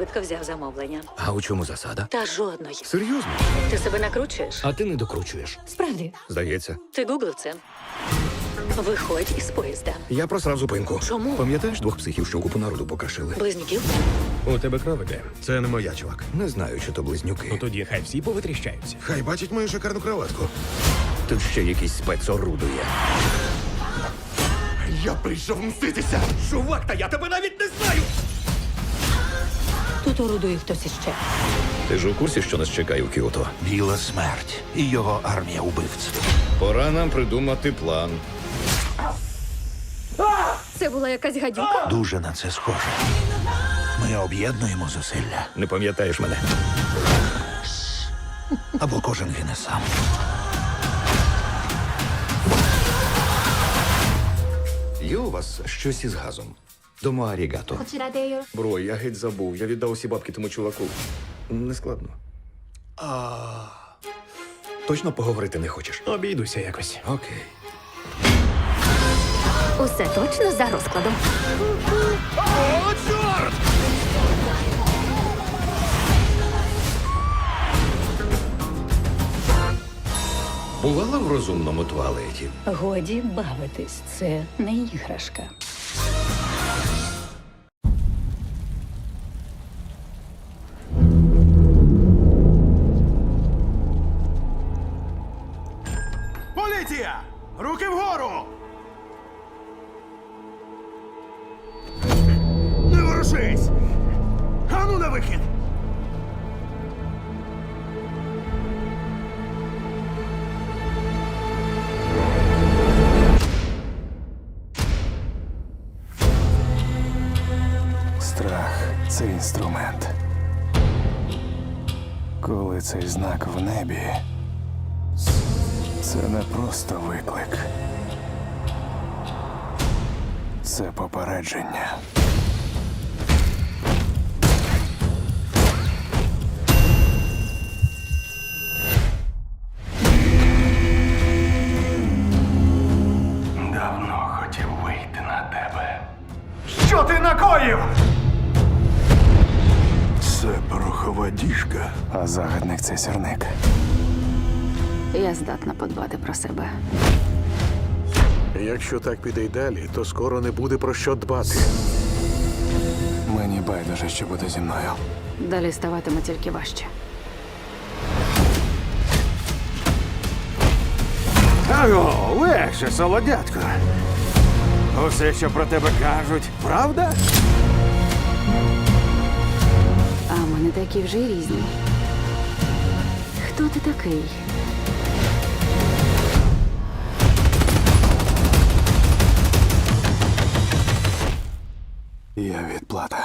швидко взяв замовлення. А у чому засада? Та жодної. Серйозно? Ти себе накручуєш? А ти не докручуєш. Справді, Здається. ти гуглив це. Виходь із поїзда. Я просрав зупинку. Чому? Пам'ятаєш двох психів, що купу народу покришили? Близнюків? У тебе кров іде. Це не моя, чувак. Не знаю, чи то близнюки. Ну тоді хай всі повитріщаються. Хай бачить мою шикарну кроватку. Тут ще якийсь спецорудує. Я прийшов мститися. Чувак, та я тебе навіть не знаю! Тут орудує хтось іще. Ти ж у курсі, що нас чекає в Кіото? Біла смерть і його армія убивців. Пора нам придумати план. Це була якась гадюка? Дуже на це схоже. Ми об'єднуємо зусилля, Не пам'ятаєш мене? або кожен гине сам. Є у вас щось із газом? Домо арігато. こちらでよ Бро, я геть забув. Я віддав усі бабки тому чуваку. Не складно. А... Точно поговорити не хочеш? Обійдуся якось. Окей. Усе точно за розкладом. Бувала в розумному туалеті. Годі бавитись, це не іграшка. Коли цей знак в небі, це не просто виклик. Це попередження. Порохова діжка. А загадник це сірник. Я здатна подбати про себе. Якщо так піде й далі, то скоро не буде про що дбати. Мені байдуже, що буде зі мною. Далі ставатиме тільки важче. Аго, легше, солодятко. Усе, що про тебе кажуть, правда? Ми не такі вже й різні. Хто ти такий? Я відплата.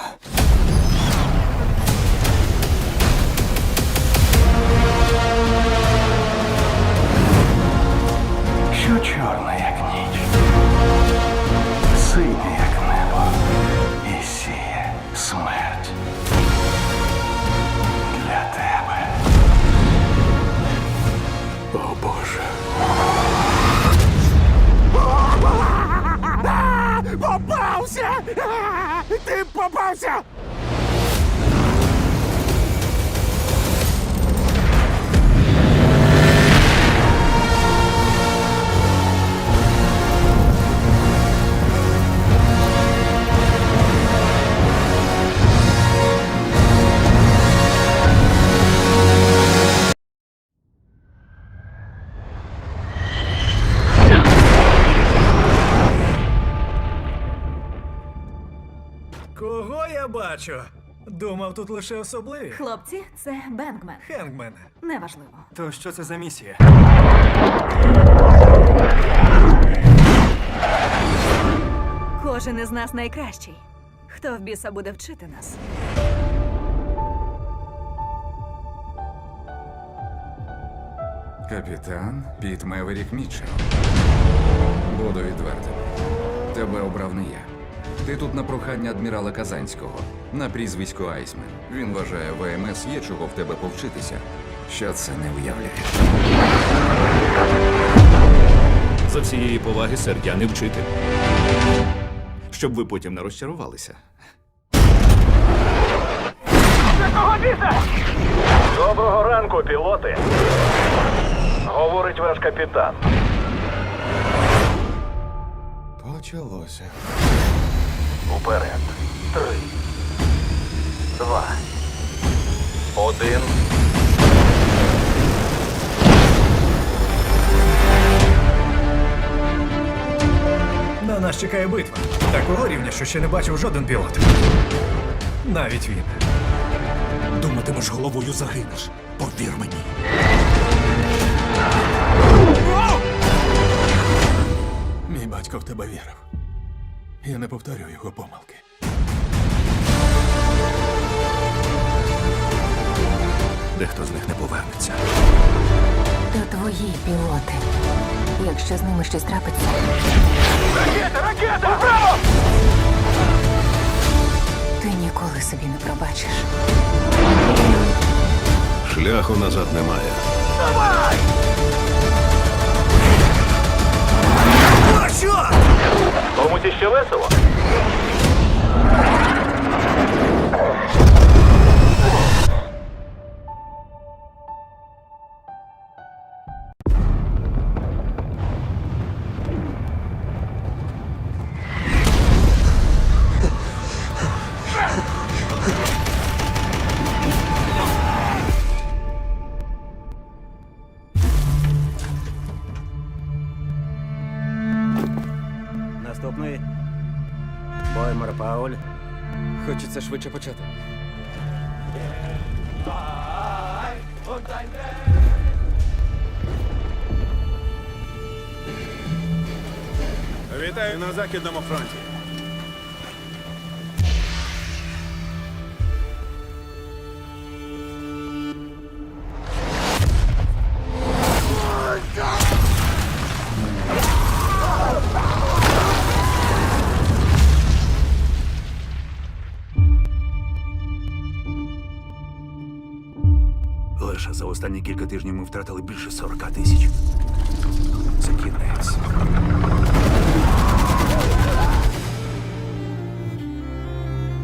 Що чорне, як ніч, синє, як небо, і сіє смерть Ти попався! Бачу? Думав, тут лише особливі. Хлопці, це Бенгмен. Хенгмен. Неважливо. То що це за місія? Кожен із нас найкращий. Хто в біса буде вчити нас? Капітан Піт Меверік Мітчелл. Буду відвертим. Тебе обрав не я. Ти тут на прохання адмірала Казанського на прізвисько Айсмен. Він вважає, ВМС є чого в тебе повчитися. Що це не уявляє. За всієї поваги сердя не вчити. Щоб ви потім не розчарувалися. Копілоти. Говорить ваш капітан. Почалося. Уперед. Три. Два. Один. На нас чекає битва. Такого рівня, що ще не бачив жоден пілот. Навіть він. Думатимеш головою загинеш. Повір мені. Мій батько в тебе вірив. Я не повторю його помилки. Дехто з них не повернеться. То твої пілоти. Якщо з ними щось трапиться, Ракета, ракета! Браво! ти ніколи собі не пробачиш. Шляху назад немає. Давай! О, що? Комусь іще весело? Наступний. Боймер Пауль. Хочеться швидше почати. Вітаю на Західному фронті. Останні кілька тижнів ми втратили більше 40 тисяч. Це кінець.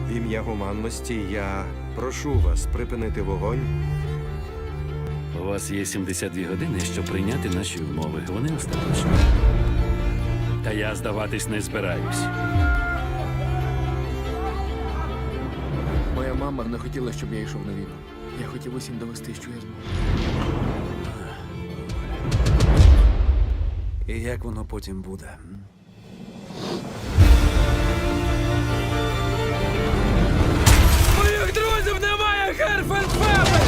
В ім'я гуманності я прошу вас припинити вогонь. У вас є 72 години, щоб прийняти наші умови. Вони остаточні. Та я здаватись не збираюсь. Моя мама не хотіла, щоб я йшов на війну. Я хотів усім довести, що я зможу. І як воно потім буде? Моїх друзів немає, Герфенфебе!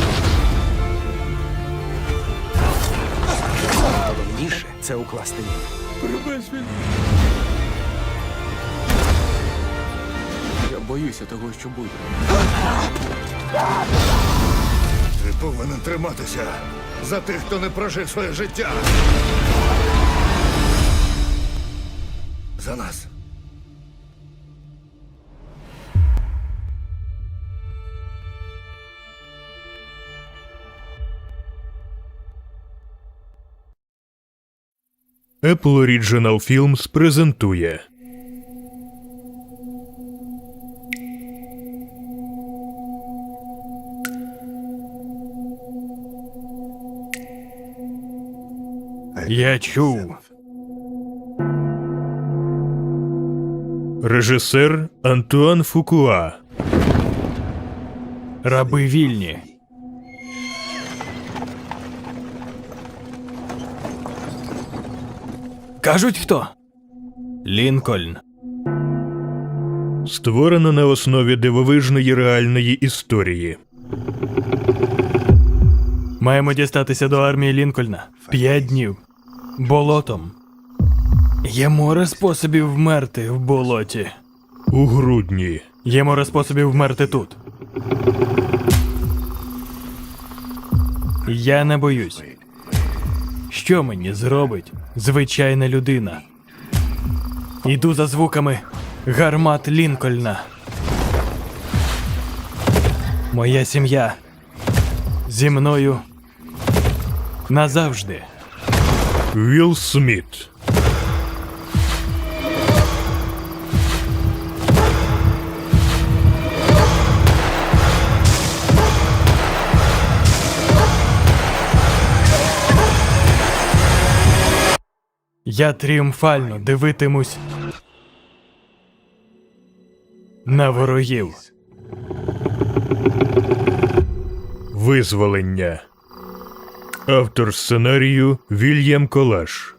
Головніше це укласти мір. Я боюся того, що буде. Повинен триматися за тих, хто не прожив своє життя. За нас. Apple Original Films презентує Я чув. Режисер Антуан Фукуа. Раби вільні. Кажуть хто? Лінкольн. Створено на основі дивовижної реальної історії. Маємо дістатися до армії Лінкольна. П'ять днів. Болотом. Є море способів вмерти в болоті. У грудні. Є море способів вмерти тут. Я не боюсь. Що мені зробить звичайна людина? Іду за звуками гармат Лінкольна. Моя сім'я зі мною назавжди. Вілл Сміт. Я тріумфально дивитимусь на ворогів. Визволення. Автор сценарію Вільям Колаш.